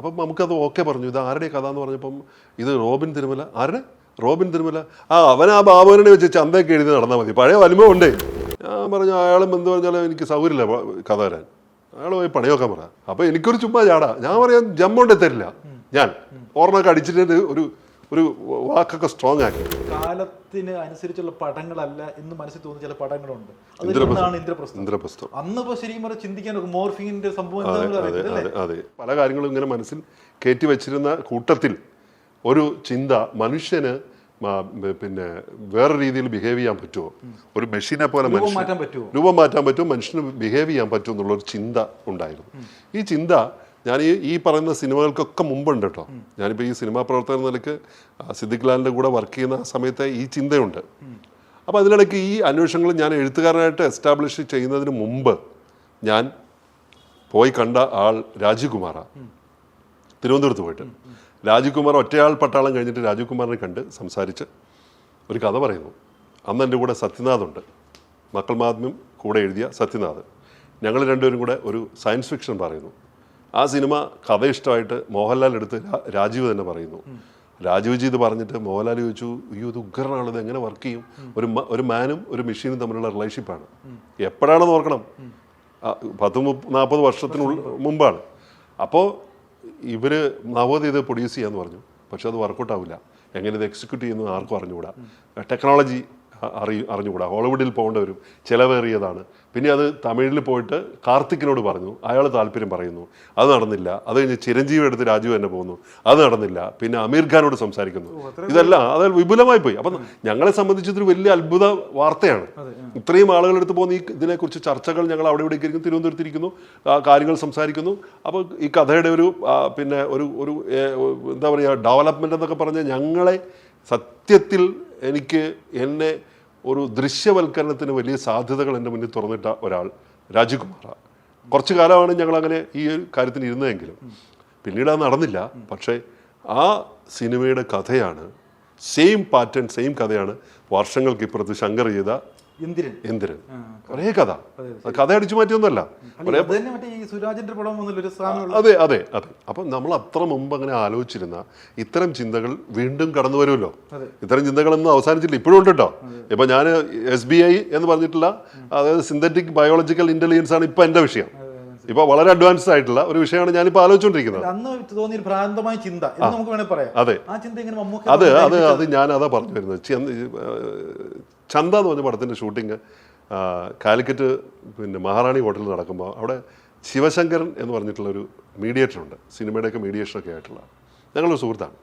അപ്പം നമുക്കത് ഓക്കെ പറഞ്ഞു. ഇത് ആരുടെ കഥ എന്ന് പറഞ്ഞപ്പം ഇത് റോബിൻ തിരുമല. ആരുടെ? റോബിൻ തിരുമല. ആ അവൻ ആ ബാബുവിനെ വെച്ച് ചന്തയൊക്കെ എഴുതി നടന്നാൽ മതി. പഴയ വലിമ ഉണ്ടേ. ഞാൻ പറഞ്ഞു അയാളും എന്ത് പറഞ്ഞാലും എനിക്ക് സൗകര്യമില്ല കഥ വരാൻ. അയാൾ പോയി പണിയൊക്കെ പറ. അപ്പോൾ എനിക്കൊരു ചുമ്മാ ചാടാ. ഞാൻ പറയാൻ ജമ്മുണ്ടെ തരില്ല ഞാൻ. ഓർണൊക്കെ അടിച്ചിട്ട് ഒരു ഒരു വാക്കൊക്കെ സ്ട്രോങ് ആക്കി. കാലത്തിന് അനുസരിച്ചുള്ള പടങ്ങളല്ല എന്ന് മനസ്സിൽ തോന്നുന്ന ചില പടങ്ങളുണ്ട്. ഇന്ദ്രപ്രസ്ഥം. ഇന്ദ്രപ്രസ്ഥം? അന്ന് ശരിക്കും പറഞ്ഞാൽ ചിന്തിക്കാൻ മോർഫിങ്ങിന്റെ സംഭവം അതെ പല കാര്യങ്ങളും ഇങ്ങനെ മനസ്സിൽ കയറ്റി വെച്ചിരുന്ന കൂട്ടത്തിൽ ഒരു ചിന്ത മനുഷ്യന് പിന്നെ വേറെ രീതിയിൽ ബിഹേവ് ചെയ്യാൻ പറ്റുമോ ഒരു മെഷീനെ പോലെ മനുഷ്യൻ രൂപം മാറ്റാൻ പറ്റുമോ മനുഷ്യന് ബിഹേവ് ചെയ്യാൻ പറ്റുമോ എന്നുള്ളൊരു ചിന്ത ഉണ്ടായിരുന്നു. ഈ ചിന്ത ഞാൻ ഈ ഈ പറയുന്ന സിനിമകൾക്കൊക്കെ മുമ്പുണ്ട് കേട്ടോ. ഞാനിപ്പോൾ ഈ സിനിമാ പ്രവർത്തകർ നിലയ്ക്ക് സിദ്ദിഖ് ലാലിന്റെ കൂടെ വർക്ക് ചെയ്യുന്ന സമയത്തെ ഈ ചിന്തയുണ്ട്. അപ്പോൾ അതിനിടയ്ക്ക് ഈ അന്വേഷണങ്ങൾ ഞാൻ എഴുത്തുകാരനായിട്ട് എസ്റ്റാബ്ലിഷ് ചെയ്യുന്നതിന് മുമ്പ് ഞാൻ പോയി കണ്ട ആൾ രാജീവ് കുമാറാണ് തിരുവനന്തപുരത്ത് പോയിട്ട്. രാജീവ് കുമാർ ഒറ്റയാൾ പട്ടാളം കഴിഞ്ഞിട്ട് രാജീവ് കുമാറിനെ കണ്ട് സംസാരിച്ച് ഒരു കഥ പറയുന്നു. അന്ന് എന്റെ കൂടെ സത്യനാഥുണ്ട് മക്കൾ മാധ്യമം കൂടെ എഴുതിയ സത്യനാഥ്. ഞങ്ങൾ രണ്ടുപേരും കൂടെ ഒരു സയൻസ് ഫിക്ഷൻ പറയുന്നു. ആ സിനിമ കഥ ഇഷ്ടമായിട്ട് മോഹൻലാൽ എടുത്ത് രാജീവ് തന്നെ പറയുന്നു. രാജീവ് ജി ഇത് പറഞ്ഞിട്ട് മോഹൻലാൽ ചോദിച്ചു അയ്യോ ഇത് ഉഗ്രനാണ് ഇത് എങ്ങനെ വർക്ക് ചെയ്യും? ഒരു ഒരു മാനും ഒരു മെഷീനും തമ്മിലുള്ള റിലേഷൻഷിപ്പാണ് എപ്പോഴാണെന്ന് ഓർക്കണം. പത്ത് നാൽപ്പത് വർഷത്തിനുള്ള മുമ്പാണ്. അപ്പോൾ ഇവർ നവോദയ ഇത് പ്രൊഡ്യൂസ് ചെയ്യാന്ന് പറഞ്ഞു. പക്ഷെ അത് വർക്കൗട്ട് ആവില്ല. എങ്ങനെ ഇത് എക്സിക്യൂട്ട് ചെയ്യുന്നു ആർക്കും അറിഞ്ഞുകൂടാ. ടെക്നോളജി അറിയ അറിഞ്ഞുകൂടാ. ഹോളിവുഡിൽ പോകേണ്ട വരും ചിലവേറിയതാണ്. പിന്നെ അത് തമിഴിൽ പോയിട്ട് കാർത്തിക്കിനോട് പറഞ്ഞു. അയാൾ താല്പര്യം പറയുന്നു. അത് നടന്നില്ല. അത് കഴിഞ്ഞ് ചിരഞ്ജീവി എടുത്ത് രാജു തന്നെ പോകുന്നു. അത് നടന്നില്ല. പിന്നെ അമീർ ഖാനോട് സംസാരിക്കുന്നു. ഇതെല്ലാം അത് വിപുലമായി പോയി. അപ്പം ഞങ്ങളെ സംബന്ധിച്ച് ഇതൊരു വലിയ അത്ഭുത വാർത്തയാണ്. ഇത്രയും ആളുകളെടുത്ത് പോകുന്ന ഈ ഇതിനെക്കുറിച്ച് ചർച്ചകൾ ഞങ്ങൾ അവിടെ ഇവിടെ ഇരിക്കുന്നു തിരുവനന്തപുരത്തിരിക്കുന്നു കാര്യങ്ങൾ സംസാരിക്കുന്നു. അപ്പോൾ ഈ കഥയുടെ ഒരു പിന്നെ ഒരു ഒരു എന്താ പറയുക ഡെവലപ്മെന്റ് എന്നൊക്കെ പറഞ്ഞാൽ ഞങ്ങളെ സത്യത്തിൽ എനിക്ക് എന്നെ ഒരു ദൃശ്യവൽക്കരണത്തിന് വലിയ സാധ്യതകൾ എന്റെ മുന്നിൽ തുറന്നിട്ട ഒരാൾ രാജകുമാറാണ് കുറച്ചു കാലമാണ് ഞങ്ങൾ അങ്ങനെ ഈ ഒരു കാര്യത്തിന് ഇരുന്നതെങ്കിലും. പിന്നീട് അത് നടന്നില്ല. പക്ഷേ ആ സിനിമയുടെ കഥയാണ് സെയിം പാറ്റേൺ സെയിം കഥയാണ് വർഷങ്ങൾക്ക് ഇപ്പുറത്ത് ശങ്കർ ചെയ്ത എന്തിരൻ ഒരേ കഥ. കഥ. അടിച്ചു മാറ്റിയൊന്നുമല്ല. അത് അതെ അതെ അതെ. അപ്പം നമ്മൾ അത്ര മുമ്പ് അങ്ങനെ ആലോചിച്ചിരുന്ന ഇത്തരം ചിന്തകൾ വീണ്ടും കടന്നു വരുമല്ലോ. ഇത്തരം ചിന്തകളൊന്നും അവസാനിച്ചില്ല ഇപ്പോഴും ഉണ്ട്? കേട്ടോ ഇപ്പൊ ഞാൻ എസ് ബി ഐ എന്ന് പറഞ്ഞിട്ടുള്ള അതായത് സിന്തറ്റിക് ബയോളജിക്കൽ ഇന്റലിജൻസ് ആണ് ഇപ്പൊ എന്റെ വിഷയം. ഇപ്പൊ വളരെ അഡ്വാൻസ്ഡ് ആയിട്ടുള്ള ഒരു വിഷയമാണ് ഞാൻ ആലോചിച്ചുകൊണ്ടിരിക്കുന്നത് അന്ന് തോന്നിയ ഒരു ഭ്രാന്തമായ ചിന്ത. നമുക്ക് വേണേൽ പറയാം. അതെ. ആ ചിന്ത ഇങ്ങനെ അത് അത് ഞാൻ അതാ പറഞ്ഞു വരുന്നത്. ചന്ത എന്ന് പറഞ്ഞ പടത്തിന്റെ ഷൂട്ടിങ് കാലിക്കറ്റ് പിന്നെ മഹാറാണി ഹോട്ടലിൽ നടക്കുമ്പോൾ അവിടെ ശിവശങ്കരൻ എന്ന് പറഞ്ഞിട്ടുള്ളൊരു മീഡിയേറ്റർ ഉണ്ട് സിനിമയുടെയൊക്കെ മീഡിയേഷനൊക്കെ ആയിട്ടുള്ള ഞങ്ങളൊരു സുഹൃത്താണ്.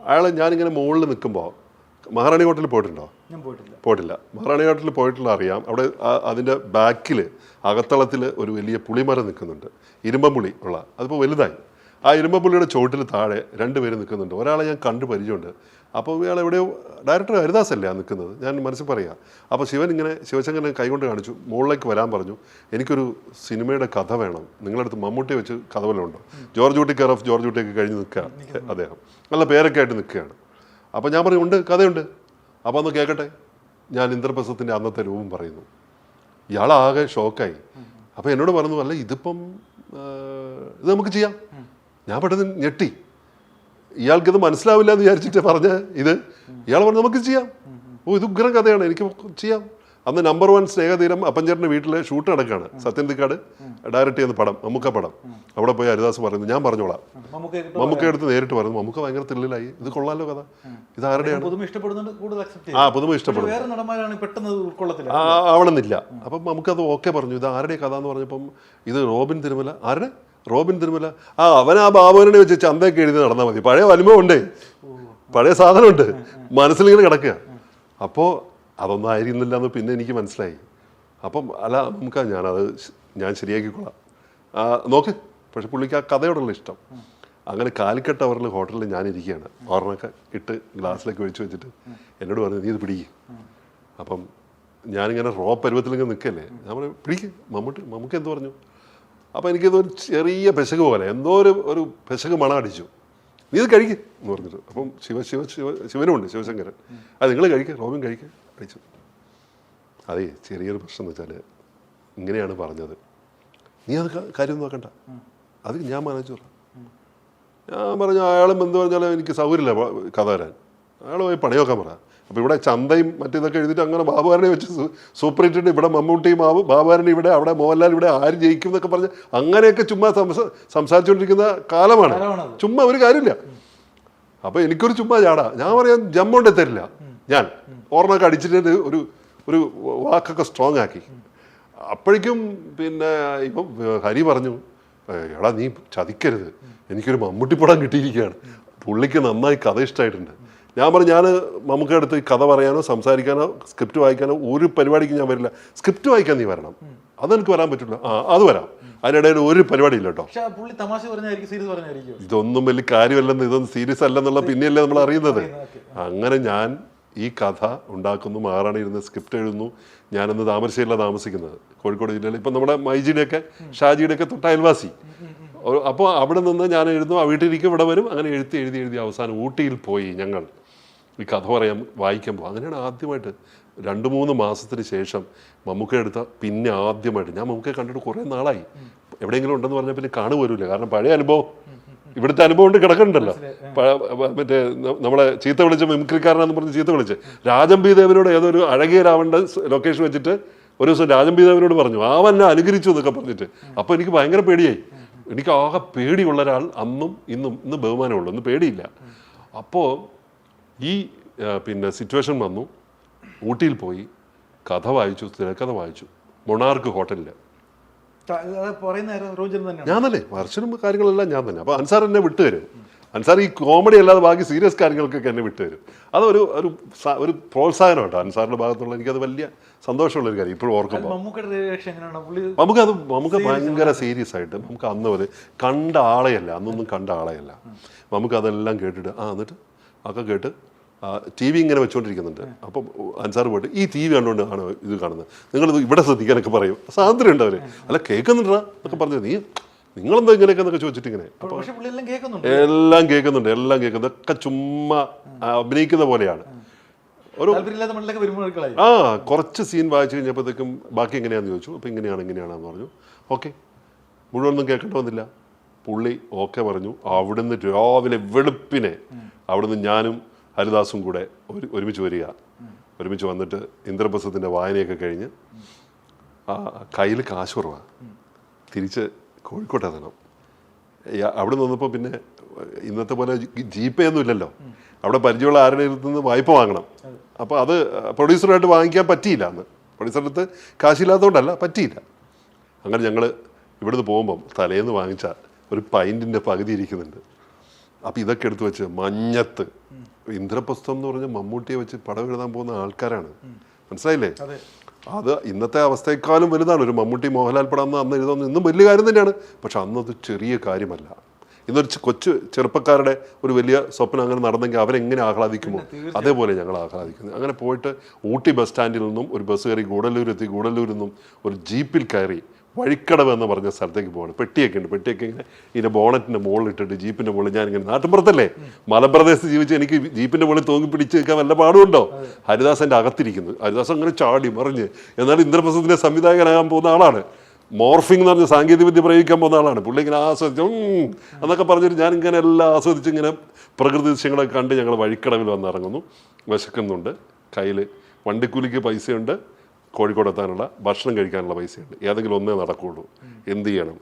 അയാൾ ഞാനിങ്ങനെ മുകളിൽ നിൽക്കുമ്പോൾ മഹാറാണി ഹോട്ടലിൽ പോയിട്ടുണ്ടോ? ഞാൻ പോയിട്ടില്ല. പോയിട്ടില്ല. മഹാറാണി ഹോട്ടലിൽ പോയിട്ടുള്ള അറിയാം. അവിടെ അതിന്റെ ബാക്കിൽ അകത്തളത്തിൽ ഒരു വലിയ പുളിമരം നിൽക്കുന്നുണ്ട്. ഇരുമ്പം പുളി ഉള്ള അതിപ്പോൾ വലുതായി. ആ ഇരുമ്പപ്പുള്ളിയുടെ ചോട്ടിൽ താഴെ രണ്ടുപേര് നിൽക്കുന്നുണ്ട്. ഒരാളെ ഞാൻ കണ്ടു പരിചയമുണ്ട്. അപ്പോൾ ഇയാൾ എവിടെയോ ഡയറക്ടർ ഹരിദാസല്ലേ ആ നിൽക്കുന്നത്? ഞാൻ മനസ്സിൽ പറയാം. അപ്പോൾ ശിവൻ ഇങ്ങനെ ശിവശങ്കരനെ കൈകൊണ്ട് കാണിച്ചു മുകളിലേക്ക് വരാൻ പറഞ്ഞു എനിക്കൊരു സിനിമയുടെ കഥ വേണം. നിങ്ങളടുത്ത് മമ്മൂട്ടി വെച്ച് കഥ വല്ലതും ഉണ്ടോ? George Ooty care of George ഊട്ടിയൊക്കെ കഴിഞ്ഞ് നിൽക്കുക അദ്ദേഹം. നല്ല പേരൊക്കെ ആയിട്ട് നിൽക്കുകയാണ്. അപ്പോൾ ഞാൻ പറഞ്ഞു ഉണ്ട് കഥയുണ്ട്. അപ്പോൾ ഒന്ന് കേൾക്കട്ടെ ഞാൻ ഇന്ദ്രപ്രസത്തിന്റെ അന്നത്തെ രൂപം പറയുന്നു. ഇയാളാകെ ഷോക്കായി അപ്പോൾ എന്നോട് പറഞ്ഞു അല്ല ഇതിപ്പം ഇത് നമുക്ക് ചെയ്യാം. ഞാൻ പെട്ടെന്ന് ഞെട്ടി. ഇയാൾക്കിത് മനസ്സിലാവില്ല എന്ന് വിചാരിച്ചിട്ട് പറഞ്ഞ ഇത് ഇയാൾ പറഞ്ഞു നമുക്ക് ചെയ്യാം. ഓ ഇത് ഉഗ്രം കഥയാണ് എനിക്ക് ചെയ്യാം. അന്ന് നമ്പർ വൺ സ്നേഹതീരം അപ്പഞ്ചേട്ടന്റെ വീട്ടിൽ ഷൂട്ട് നടക്കുകയാണ് സത്യന്തിക്കാട് ഡയറക്റ്റ് ചെയ്യുന്ന പടം മമ്മൂക്ക പടം. അവിടെ പോയി ഹരിദാസ് പറയുന്നു ഞാൻ പറഞ്ഞോളാം. മമ്മൂക്ക എടുത്ത് നേരിട്ട് പറഞ്ഞു മമ്മൂക്ക ഭയങ്കര ത്രില്ലിലായി ഇത് കൊള്ളാലോ കഥ. ഇത് ആരുടെയാണ്? ആ പുതുമ ഇഷ്ടപ്പെടുന്നു. ആവണമെന്നില്ല. അപ്പം നമുക്കത് ഓക്കെ പറഞ്ഞു ഇത് ആരുടെ കഥ? എന്ന് പറഞ്ഞപ്പം ഇത് റോബിൻ തിരുമല ആരുടെ? റോബിൻ തിരുമല. ആ അവൻ ആ ബാബുവിനെ വെച്ച് ചന്തയൊക്കെ എഴുതി നടന്നാൽ മതി. പഴയ ഉണ്ടേ. പഴയ സാധനമുണ്ട് മനസ്സിലിങ്ങനെ കിടക്കുക. അപ്പോൾ അതൊന്നും ആയിരുന്നില്ല എന്ന് പിന്നെ എനിക്ക് മനസ്സിലായി. അപ്പം അല്ല നമുക്ക് ഞാനത് ഞാൻ ശരിയാക്കിക്കൊള്ളാം. നോക്ക് പക്ഷെ പുള്ളിക്ക് ആ കഥയോടുള്ള ഇഷ്ടം. അങ്ങനെ കാലിക്കട്ട് അവറിൽ ഹോട്ടലിൽ ഞാൻ ഇരിക്കുകയാണ്. ഓർണൊക്കെ ഇട്ട് ഗ്ലാസ്സിലേക്ക് ഒഴിച്ചു വെച്ചിട്ട് എന്നോട് പറഞ്ഞു നീ ഇത് പിടിക്കും. അപ്പം ഞാനിങ്ങനെ റോ പരുവത്തിലിങ്ങനെ നിൽക്കല്ലേ? ഞാൻ പറഞ്ഞു പിടിക്ക്. മമ്മൂട്ടി മമ്മൂക്ക് എന്ത് പറഞ്ഞു? അപ്പോൾ എനിക്കിതൊരു ചെറിയ പെശക് പോലെ എന്തോ ഒരു ഒരു പെശക് മണം അടിച്ചു. നീ ഇത് കഴിക്ക് എന്ന് പറഞ്ഞിട്ട്. അപ്പം ശിവ ശിവ ശിവ ശിവനുമുണ്ട് ശിവശങ്കരൻ. അത് നിങ്ങൾ കഴിക്കുക റോബിൻ കഴിക്കുക അടിച്ചു അതേ ചെറിയൊരു പ്രശ്നം എന്ന് വെച്ചാൽ ഇങ്ങനെയാണ് പറഞ്ഞത്. നീ അത് കാര്യം നോക്കണ്ട. അത് ഞാൻ മാനേജ് പറഞ്ഞു ഞാൻ പറഞ്ഞു അയാളും എന്ത് പറഞ്ഞാലും എനിക്ക് സൗകര്യമില്ല കഥ വരാൻ. അയാൾ പോയി പണിയൊക്കെ പറ. അപ്പോൾ ഇവിടെ ചന്തയും മറ്റേതൊക്കെ എഴുതിയിട്ട് അങ്ങനെ ബാബുകാരനെ വെച്ച് സു- സൂപ്പറിട്ടിട്ട് ഇവിടെ മമ്മൂട്ടി മാവ് ബാബുകാരൻ ഇവിടെ അവിടെ മോഹൻലാൽ ഇവിടെ ആര് ജയിക്കും എന്നൊക്കെ പറഞ്ഞ് അങ്ങനെയൊക്കെ ചുമ്മാ സംസ സംസാരിച്ചുകൊണ്ടിരിക്കുന്ന കാലമാണ്. ചുമ്മാ ഒരു കാര്യമില്ല. അപ്പോൾ എനിക്കൊരു ചുമ്മാ ചാടാ ഞാൻ പറയാൻ ജമ്മുണ്ടേ തരില്ല. ഞാൻ ഓർമ്മയൊക്കെ അടിച്ചിട്ട് ഒരു ഒരു വാക്കൊക്കെ സ്ട്രോങ് ആക്കി. അപ്പോഴേക്കും പിന്നെ ഇപ്പം ഹരി പറഞ്ഞു എടാ നീ ചതിക്കരുത്. എനിക്കൊരു മമ്മൂട്ടി പടം കിട്ടിയിരിക്കുകയാണ്. പുള്ളിക്ക് നന്നായി കഥ ഇഷ്ടമായിട്ടുണ്ട് ഞാൻ പറഞ്ഞു ഞാൻ നമുക്ക് അടുത്ത് കഥ പറയാനോ സംസാരിക്കാനോ സ്ക്രിപ്റ്റ് വായിക്കാനോ ഒരു പരിപാടിക്ക് ഞാൻ വരില്ല. സ്ക്രിപ്റ്റ് വായിക്കാൻ നീ വരണം. അതെനിക്ക് വരാൻ പറ്റില്ല. ആ അത് വരാം. അതിനിടയിൽ ഒരു പരിപാടി ഇല്ല കേട്ടോ ഇതൊന്നും വലിയ കാര്യമല്ലെന്ന് ഇതൊന്നും സീരിയസ് അല്ലെന്നുള്ള പിന്നെയല്ലേ നമ്മൾ അറിയുന്നത്. അങ്ങനെ ഞാൻ ഈ കഥ ഉണ്ടാക്കുന്നു മഹാറാണി ഇരുന്ന് സ്ക്രിപ്റ്റ് എഴുതുന്നു. ഞാനിന്ന് താമരശ്ശേരിയിലാണ് താമസിക്കുന്നത് കോഴിക്കോട് ജില്ലയിൽ. ഇപ്പം നമ്മുടെ മൈജിയുടെയൊക്കെ ഷാജിയുടെയൊക്കെ തൊട്ട അയൽവാസി. അപ്പോൾ അവിടെ നിന്ന് ഞാൻ എഴുതുന്നു ആ വീട്ടിലേക്ക് ഇവിടെ വരും. അങ്ങനെ എഴുതി എഴുതി എഴുതി അവസാനം ഊട്ടിയിൽ പോയി ഞങ്ങൾ. ഈ കഥ പറയാൻ വായിക്കാൻ പോകും അങ്ങനെയാണ് ആദ്യമായിട്ട് രണ്ട് മൂന്ന് മാസത്തിന് ശേഷം മമ്മൂക്ക എടുത്ത പിന്നെ ആദ്യമായിട്ട്. ഞാൻ മമ്മൂക്കയെ കണ്ടിട്ട് കുറേ നാളായി. എവിടെയെങ്കിലും ഉണ്ടെന്ന് പറഞ്ഞാൽ പിന്നെ കാണുപോലുമില്ല കാരണം പഴയ അനുഭവം ഇവിടുത്തെ അനുഭവം കൊണ്ട് കിടക്കണ്ടല്ലോ. മറ്റേ നമ്മളെ ചീത്ത വിളിച്ച മിമിക്രിക്കാരനാന്ന് പറഞ്ഞ് ചീത്ത വിളിച്ച്. രാജംബി ദേവനോട് ഏതൊരു അഴകിയ രാവണ്ട ലൊക്കേഷൻ വെച്ചിട്ട് ഒരു ദിവസം രാജംബി ദേവനോട് പറഞ്ഞു ആ എന്നെ അനുകരിച്ചു എന്നൊക്കെ പറഞ്ഞിട്ട്. അപ്പോൾ എനിക്ക് ഭയങ്കര പേടിയായി. എനിക്ക് ആകെ പേടിയുള്ള ഒരാൾ അന്നും ഇന്നും ഇന്ന് ബഹുമാനമുള്ളൂ. ഇന്ന് പേടിയില്ല. അപ്പോൾ ഈ പിന്നെ സിറ്റുവേഷൻ വന്നു. ഊട്ടിയിൽ പോയി. കഥ വായിച്ചു തിരക്കഥ വായിച്ചു. മൊണാർക്ക് ഹോട്ടലിൽ. അത് ഞാൻ തന്നെ വർഷനും കാര്യങ്ങളെല്ലാം ഞാൻ തന്നെ. അപ്പോൾ അൻസാർ എന്നെ വിട്ടുതരും അൻസാർ ഈ കോമഡി അല്ലാതെ ബാക്കി സീരിയസ് കാര്യങ്ങൾക്കൊക്കെ എന്നെ വിട്ടുതരും അതൊരു ഒരു ഒരു പ്രോത്സാഹനം കേട്ടോ അൻസാറിന്റെ ഭാഗത്തുള്ള. എനിക്കത് വലിയ സന്തോഷമുള്ള ഒരു കാര്യം ഇപ്പോഴും ഓർക്കുമ്പോൾ നമുക്ക് നമുക്കത് നമുക്ക് ഭയങ്കര സീരിയസ് ആയിട്ട് നമുക്ക് അന്ന് ഒരു കണ്ട ആളെയല്ല. അന്നൊന്നും കണ്ട ആളെയല്ല. നമുക്ക് അതെല്ലാം കേട്ടിട്ട് ആ എന്നിട്ട്? ഒക്കെ കേട്ട് ടി വി ഇങ്ങനെ വെച്ചുകൊണ്ടിരിക്കുന്നുണ്ട് അപ്പം അൻസാർ പോയിട്ട് ഈ ടി വി കണ്ടുകൊണ്ട് ആണ് ഇത് കാണുന്നത്? നിങ്ങളിത് ഇവിടെ ശ്രദ്ധിക്കാനൊക്കെ പറയും. സ്വാതന്ത്ര്യം ഉണ്ട് അവർ അല്ല കേൾക്കുന്നുണ്ടാ എന്നൊക്കെ പറഞ്ഞു നീ നിങ്ങളെന്താ ഇങ്ങനെയൊക്കെ എന്നൊക്കെ ചോദിച്ചിട്ട് ഇങ്ങനെ. എല്ലാം കേൾക്കുന്നുണ്ട് എല്ലാം കേൾക്കുന്നത് ഒക്കെ ചുമ്മാ അഭിനയിക്കുന്ന പോലെയാണ്. ഒരു ആ കുറച്ച് സീൻ വായിച്ചു കഴിഞ്ഞപ്പോഴത്തേക്കും ബാക്കി എങ്ങനെയാണെന്ന് ചോദിച്ചു. അപ്പോൾ ഇങ്ങനെയാണ് ഇങ്ങനെയാണെന്ന് പറഞ്ഞു. ഓക്കെ മുഴുവനൊന്നും കേൾക്കേണ്ട വന്നില്ല. പുള്ളി ഓക്കെ പറഞ്ഞു. അവിടുന്ന് രാവിലെ വെളുപ്പിനെ അവിടുന്ന് ഞാനും ഹരിദാസും കൂടെ ഒരു ഒരുമിച്ച് വരിക. ഒരുമിച്ച് വന്നിട്ട് ഇന്ദ്രപ്രസത്തിന്റെ വായനയൊക്കെ കഴിഞ്ഞ് ആ കയ്യിൽ കാശ് കുറവാണ് തിരിച്ച് കോഴിക്കോട്ട് എത്തണം. അവിടെ നിന്നപ്പോൾ പിന്നെ ഇന്നത്തെ പോലെ ജി ഒന്നും ഇല്ലല്ലോ. അവിടെ പരിചയമുള്ള ആരുടെ നിന്ന് വായ്പ വാങ്ങണം. അപ്പോൾ അത് പ്രൊഡ്യൂസറായിട്ട് വാങ്ങിക്കാൻ പറ്റിയില്ല അന്ന്. പ്രൊഡ്യൂസറുടെ അടുത്ത് കാശില്ലാത്തതുകൊണ്ടല്ല പറ്റിയില്ല. അങ്ങനെ ഞങ്ങൾ ഇവിടുന്ന് പോകുമ്പം തലേന്ന് വാങ്ങിച്ച ഒരു പൈന്റിന്റെ പകുതി ഇരിക്കുന്നുണ്ട്. അപ്പോൾ ഇതൊക്കെ എടുത്ത് വെച്ച് മഞ്ഞത്ത്. ഇന്ദ്രപ്രസ്ഥം എന്ന് പറഞ്ഞ മമ്മൂട്ടിയെ വെച്ച് പടം എഴുതാൻ പോകുന്ന ആൾക്കാരാണ്. മനസ്സിലായില്ലേ? അതെ. അത് ഇന്നത്തെ അവസ്ഥയെക്കാളും വലുതാണ്. ഒരു മമ്മൂട്ടി മോഹൻലാൽ പടം എന്ന് അന്ന് എഴുതുന്നത് ഇന്നും വലിയ കാര്യം തന്നെയാണ്. പക്ഷെ അന്നത് ചെറിയ കാര്യമല്ല. ഇന്നൊരു കൊച്ചു ചെറുപ്പക്കാരുടെ ഒരു വലിയ സ്വപ്നം അങ്ങനെ നടന്നെങ്കിൽ അവരെങ്ങനെ ആഹ്ലാദിക്കുമോ? അതേപോലെ ഞങ്ങൾ ആഹ്ലാദിക്കുന്നത് അങ്ങനെ പോയിട്ട് ഊട്ടി ബസ് സ്റ്റാൻഡിൽ നിന്നും ഒരു ബസ് കയറി ഗൂഡല്ലൂർ എത്തി ഗൂഡല്ലൂരിൽ നിന്നും ഒരു ജീപ്പിൽ കയറി വഴിക്കടവ് എന്ന് പറഞ്ഞ സ്ഥലത്തേക്ക് പോവാണ്. പെട്ടിയൊക്കെ ഉണ്ട്. പെട്ടിയൊക്കെ ഇങ്ങനെ ഇതിന്റെ ബോണറ്റിന്റെ മുകളിൽ ഇട്ടിട്ട് ജീപ്പിന്റെ മുകളിൽ ഞാൻ ഇങ്ങനെ നാട്ടിൻപുറത്തല്ലേ? മലപ്രദേശത്ത് ജീവിച്ച് എനിക്ക് ജീപ്പിന്റെ മുകളിൽ തോങ്ങി പിടിച്ച് നിൽക്കാൻ വല്ല പാടുണ്ടോ? ഹരിദാസന്റെ അകത്തിരിക്കുന്നു. ഹരിദാസ് അങ്ങനെ ചാടി മറിഞ്ഞ് എന്നാൽ ഇന്ദ്രപ്രസത്തിന്റെ സംവിധായകനാകാൻ പോകുന്ന ആളാണ്. മോർഫിംഗ് എന്ന് പറഞ്ഞ സാങ്കേതികവിദ്യ പ്രയോഗിക്കാൻ പോകുന്ന ആളാണ്. പുള്ളി ഇങ്ങനെ ആസ്വദിച്ചു എന്നൊക്കെ പറഞ്ഞിട്ട് ഞാൻ ഇങ്ങനെ എല്ലാം ആസ്വദിച്ച് ഇങ്ങനെ പ്രകൃതി ദൃശ്യങ്ങളൊക്കെ കണ്ട് ഞങ്ങൾ വഴിക്കടവിൽ വന്നിറങ്ങുന്നു. വിശക്കുന്നുണ്ട്. കയ്യിൽ വണ്ടിക്കൂലിക്ക് പൈസയുണ്ട്. കോഴിക്കോട് എത്താനുള്ള ഭക്ഷണം കഴിക്കാനുള്ള പൈസയുണ്ട്. ഏതെങ്കിലും ഒന്നേ നടക്കുകയുള്ളൂ എന്ത് ചെയ്യണം?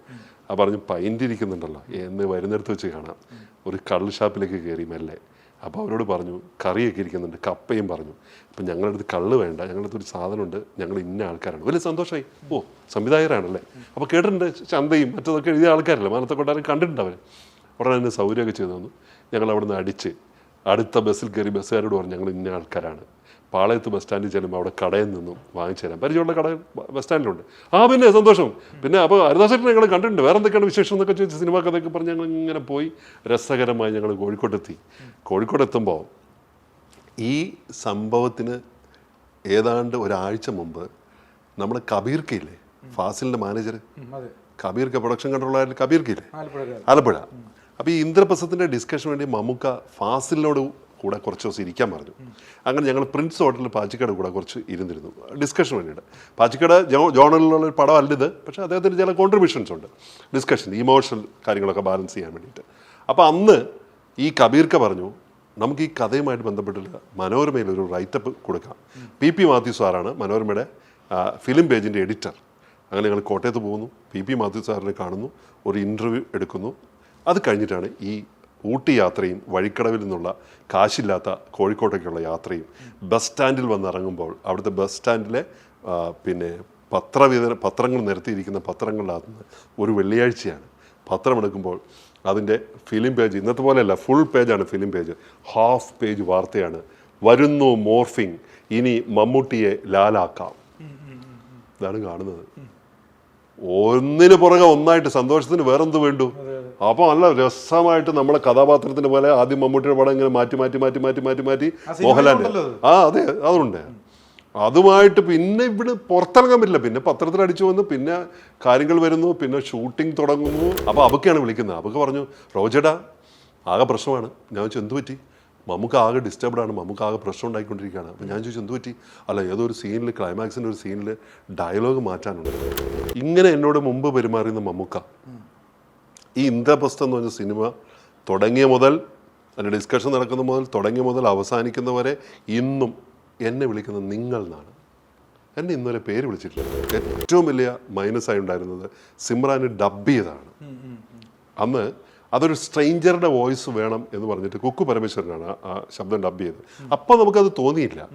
ആ പറഞ്ഞ് പൈന്റിരിക്കുന്നുണ്ടല്ലോ എന്ന് വരുന്നിടത്ത് വെച്ച് കാണാം. ഒരു കള്ള് ഷാപ്പിലേക്ക് കയറി മെല്ലെ. അപ്പോൾ അവരോട് പറഞ്ഞു കറിയൊക്കെ ഇരിക്കുന്നുണ്ട്. കപ്പയും പറഞ്ഞു. അപ്പം ഞങ്ങളുടെ അടുത്ത് കള്ള് വേണ്ട. ഞങ്ങളുടെ അടുത്ത് ഒരു സാധനമുണ്ട്. ഞങ്ങൾ ഇന്ന ആൾക്കാരാണ്. വലിയ സന്തോഷമായി. ഓ സംവിധായകരാണല്ലേ? അപ്പോൾ കേട്ടിട്ടുണ്ട് ചന്തയും മറ്റതൊക്കെ എഴുതിയ ആൾക്കാരല്ലേ? മാനത്തെ കൊണ്ടാരും കണ്ടിട്ടുണ്ട് അവർ ഉടനെ തന്നെ സൗകര്യമൊക്കെ ചെയ്തു തന്നു. ഞങ്ങൾ അവിടുന്ന് അടിച്ച് അടുത്ത ബസ്സിൽ കയറി ബസ്സുകാരോട് പറഞ്ഞു ഞങ്ങൾ ഇന്ന ആൾക്കാരാണ്. പാളയത്ത് ബസ് സ്റ്റാൻഡിൽ ചെല്ലുമ്പോൾ അവിടെ കടയിൽ നിന്നും വാങ്ങിച്ചു തരാം. പരിചയമുള്ള കട ബസ് സ്റ്റാൻഡിലുണ്ട്. ആ പിന്നെ സന്തോഷം. പിന്നെ അപ്പോൾ ഹരിദാസേട്ടൻ ഞങ്ങൾ കണ്ടിട്ടുണ്ട്. വേറെ എന്തൊക്കെയാണ് വിശേഷം എന്നൊക്കെ ചോദിച്ച് സിനിമ കഥയൊക്കെ പറഞ്ഞ് ഞങ്ങൾ ഇങ്ങനെ പോയി രസകരമായി ഞങ്ങൾ കോഴിക്കോട്ടെത്തി. കോഴിക്കോടെത്തുമ്പോൾ ഈ സംഭവത്തിന് ഏതാണ്ട് ഒരാഴ്ച മുമ്പ് നമ്മൾ കബീർക്കയില്ലേ? ഫാസിലിന്റെ മാനേജർ? കബീർക്ക പ്രൊഡക്ഷൻ കൺട്രോളർ കബീർക്കയില്ലേ? ആലപ്പുഴ. അപ്പോൾ ഈ ഇന്ദ്രപ്രസത്തിന്റെ ഡിസ്കഷന് വേണ്ടി മമ്മൂക്ക ഫാസിലിനോട് കൂടെ കുറച്ച് ദിവസം ഇരിക്കാൻ പറഞ്ഞു. അങ്ങനെ ഞങ്ങൾ പ്രിൻസ് ഹോട്ടലിൽ പാച്ചിക്കട കൂടെ കുറച്ച് ഇരുന്നിരുന്നു. ഡിസ്കഷൻ വേണ്ടിയിട്ട്. പാച്ചിക്കട ജോണലിലുള്ള ഒരു പടം അല്ലിത് പക്ഷേ അദ്ദേഹത്തിന് ചില കോൺട്രിബ്യൂഷൻസ് ഉണ്ട്. ഡിസ്കഷൻ ഇമോഷണൽ കാര്യങ്ങളൊക്കെ ബാലൻസ് ചെയ്യാൻ വേണ്ടിയിട്ട്. അപ്പോൾ അന്ന് ഈ കബീർക്ക പറഞ്ഞു നമുക്ക് ഈ കഥയുമായിട്ട് ബന്ധപ്പെട്ടുള്ള മനോരമയിൽ ഒരു റൈറ്റപ്പ് കൊടുക്കാം. പി. പി. മാത്യു സാറാണ് മനോരമയുടെ ഫിലിം പേജിന്റെ എഡിറ്റർ അങ്ങനെ ഞങ്ങൾ കോട്ടയത്ത് പോകുന്നു. പി. പി. മാത്യു സാറിനെ കാണുന്നു. ഒരു ഇന്റർവ്യൂ എടുക്കുന്നു. അത് കഴിഞ്ഞിട്ടാണ് ഈ ഊട്ടി യാത്രയും വഴിക്കടവിൽ നിന്നുള്ള കാശില്ലാത്ത കോഴിക്കോട്ടേക്കുള്ള യാത്രയും ബസ് സ്റ്റാൻഡിൽ വന്നിറങ്ങുമ്പോൾ അവിടുത്തെ ബസ് സ്റ്റാൻഡിലെ പിന്നെ പത്രവിതര പത്രങ്ങൾ നിരത്തിയിരിക്കുന്ന പത്രങ്ങളിനകത്ത് നിന്ന് ഒരു വെള്ളിയാഴ്ചയാണ്. പത്രമെടുക്കുമ്പോൾ അതിന്റെ ഫിലിം പേജ് ഇന്നത്തെ പോലെയല്ല ഫുൾ പേജാണ് ഫിലിം പേജ്. ഹാഫ് പേജ് വാർത്തയാണ്. വരുന്നു മോർഫിംഗ് ഇനി മമ്മൂട്ടിയെ ലാലാക്കാം. ഇതാണ് കാണുന്നത്. ഒന്നിന് പുറകെ ഒന്നായിട്ട് സന്തോഷത്തിന് വേറെന്ത് വേണ്ടു? അപ്പോൾ നല്ല രസമായിട്ട് നമ്മളെ കഥാപാത്രത്തിന് പോലെ ആദ്യം മമ്മൂട്ടിയുടെ പടം ഇങ്ങനെ മാറ്റി മാറ്റി മാറ്റി മാറ്റി മാറ്റി മാറ്റി ഉണ്ടല്ലോ ആ അതെ അതുണ്ട്. അതുമായിട്ട് പിന്നെ ഇവിടെ പുറത്തിറങ്ങാൻ പറ്റില്ല. പിന്നെ പത്രത്തിൽ അടിച്ചു വന്നു പിന്നെ കാര്യങ്ങൾ വരുന്നു പിന്നെ ഷൂട്ടിംഗ് തുടങ്ങുന്നു. അപ്പോൾ അബക്കയാണ് വിളിക്കുന്നത്. അബക്ക പറഞ്ഞു റോജേടാ ആകെ പ്രശ്നമാണ്. ഞാൻ ചോദിച്ചു എന്ത് പറ്റി? മമ്മൂക്ക് ആകെ ഡിസ്റ്റർബ്ഡാണ് ആണ്. നമുക്ക് ആകെ പ്രശ്നം ഉണ്ടായിക്കൊണ്ടിരിക്കുകയാണ്. അപ്പോൾ ഞാൻ ചോദിച്ചു എന്ത് പറ്റി? അല്ല ഏതോ ഒരു സീനിൽ ക്ലൈമാക്സിന്റെ ഒരു സീനിൽ ഡയലോഗ് മാറ്റാനുണ്ട്. ഇങ്ങനെ എന്നോട് മുമ്പ് പെരുമാറിയുന്ന മമ്മൂക്ക. ഈ ഇന്ദ്രപ്രസ്ഥം എന്ന് പറഞ്ഞ സിനിമ തുടങ്ങിയ മുതൽ അതിന്റെ ഡിസ്കഷൻ നടക്കുന്ന മുതൽ തുടങ്ങിയ മുതൽ അവസാനിക്കുന്നവരെ ഇന്നും എന്നെ വിളിക്കുന്നത് നിങ്ങൾ എന്നാണ്. എന്നെ ഇന്നുവരെ പേര് വിളിച്ചിട്ടില്ല. ഏറ്റവും വലിയ മൈനസായി ഉണ്ടായിരുന്നത് സിമ്രാന് ഡബ് ചെയ്തതാണ് അന്ന് അതൊരു സ്ട്രെയിഞ്ചറുടെ വോയിസ് വേണം എന്ന് പറഞ്ഞിട്ട് കുക്കു പരമേശ്വരനാണ് ആ- ആ ശബ്ദം ഡബ് ചെയ്തത്. അപ്പോൾ നമുക്കത് തോന്നിയില്ല.